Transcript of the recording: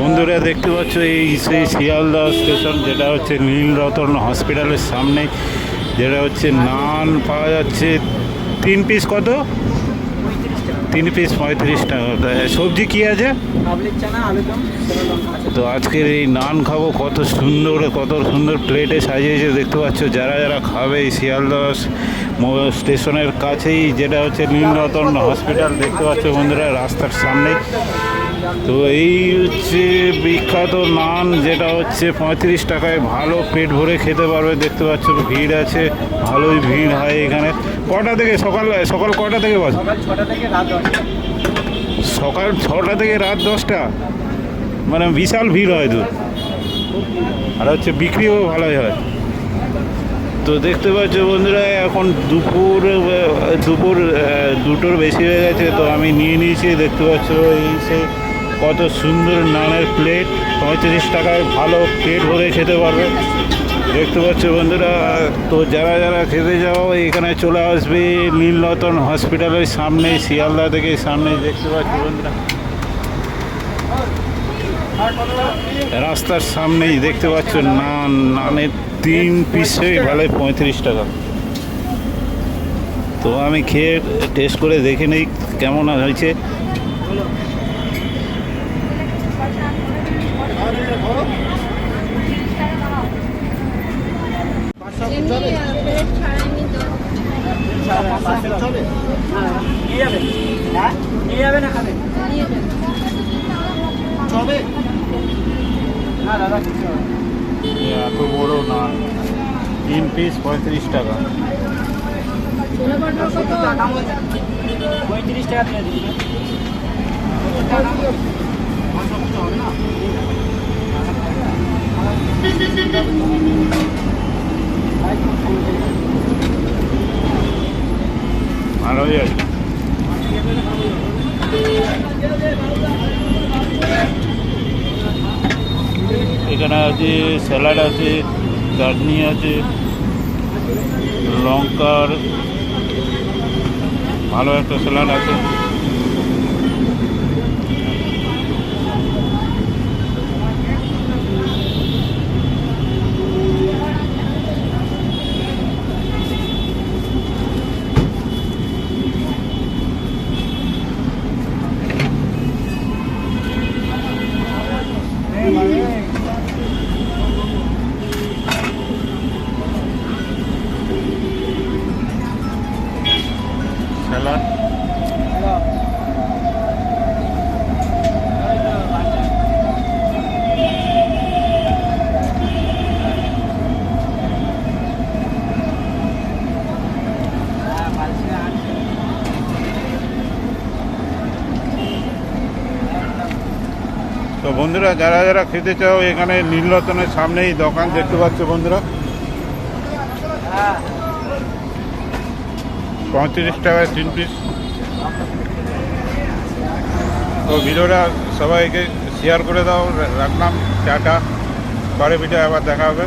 বন্ধুরা দেখতে পাচ্ছ, এই সেই শিয়ালদা স্টেশন, যেটা হচ্ছে নীলরতন হসপিটালের সামনে, যেটা হচ্ছে নান পাওয়া যাচ্ছে, তিন পিস কত? তিন পিস পঁয়ত্রিশ টাকা। সবজি কি আছে? তো আজকের এই নান খাব, কত সুন্দর কত সুন্দর প্লেটে সাজিয়েছে, দেখতে পাচ্ছ, যারা যারা খাবে এই শিয়ালদা স্টেশনের কাছেই, যেটা হচ্ছে নীলরতন হসপিটাল, দেখতে পাচ্ছ বন্ধুরা, রাস্তার সামনে। তো এই হচ্ছে বিখ্যাত নান যেটা হচ্ছে পঁয়ত্রিশ টাকায় ভালো পেট ভরে খেতে পারবে। দেখতে পাচ্ছ ভিড় আছে ভালোই ভিড় হয় এখানে। কটা থেকে? সকাল সকাল কটা থেকে বস সকাল ছটা থেকে রাত দশটা। সকাল ছটা থেকে রাত দশটা? মানে বিশাল ভিড় হয় তো। আর হচ্ছে বিক্রিও ভালোই হয়। তো দেখতে পাচ্ছ বন্ধুরা এখন দুপুর দুপুর দুটোর বেশি হয়ে গেছে তো আমি নিয়ে নিয়েছি। দেখতে পাচ্ছ এই সে কত সুন্দর নানের প্লেট পঁয়ত্রিশ টাকায় ভালো পেট ভরে খেতে পারবে। দেখতে পাচ্ছ বন্ধুরা তো যারা যারা খেতে যাও, এখানে চলে আসবে নীলরতন হসপিটালের সামনে, শিয়ালদা থেকে সামনে, দেখতে পাচ্ছ বন্ধুরা। রাস্তার সামনেই দেখতে পাচ্ছ নান, নানের তিন পিসে ভালো পঁয়ত্রিশ টাকা। তো আমি খেয়ে টেস্ট করে দেখে নিই কেমন হয়েছে এমনি প্লেট ছাড়া এমনি দশ নিয়ে যাবেন হ্যাঁ নিয়ে যাবে না খাবে নিয়ে যাবে চবে না দাদা কিছু হবে না। এত বড় নান তিন পিস পঁয়ত্রিশ টাকা পঁয়ত্রিশ টাকা দিয়ে দিন ভালোই আছে এখানে আছে স্যালাড আছে চাটনি আছে লঙ্কার ভালো একটা স্যালাড আছে। স্যালাড তো বন্ধুরা যারা যারা খেতে চাও এখানে নীলরতনের সামনেই দোকান দেখতে পাচ্ছ বন্ধুরা। হ্যাঁ। পঁয়ত্রিশ টাকায় তিন পিস তো ভিডিওটা সবাইকে শেয়ার করে দাও। রাখলাম, টাটা। পরে ভিডিও আবার দেখা হবে।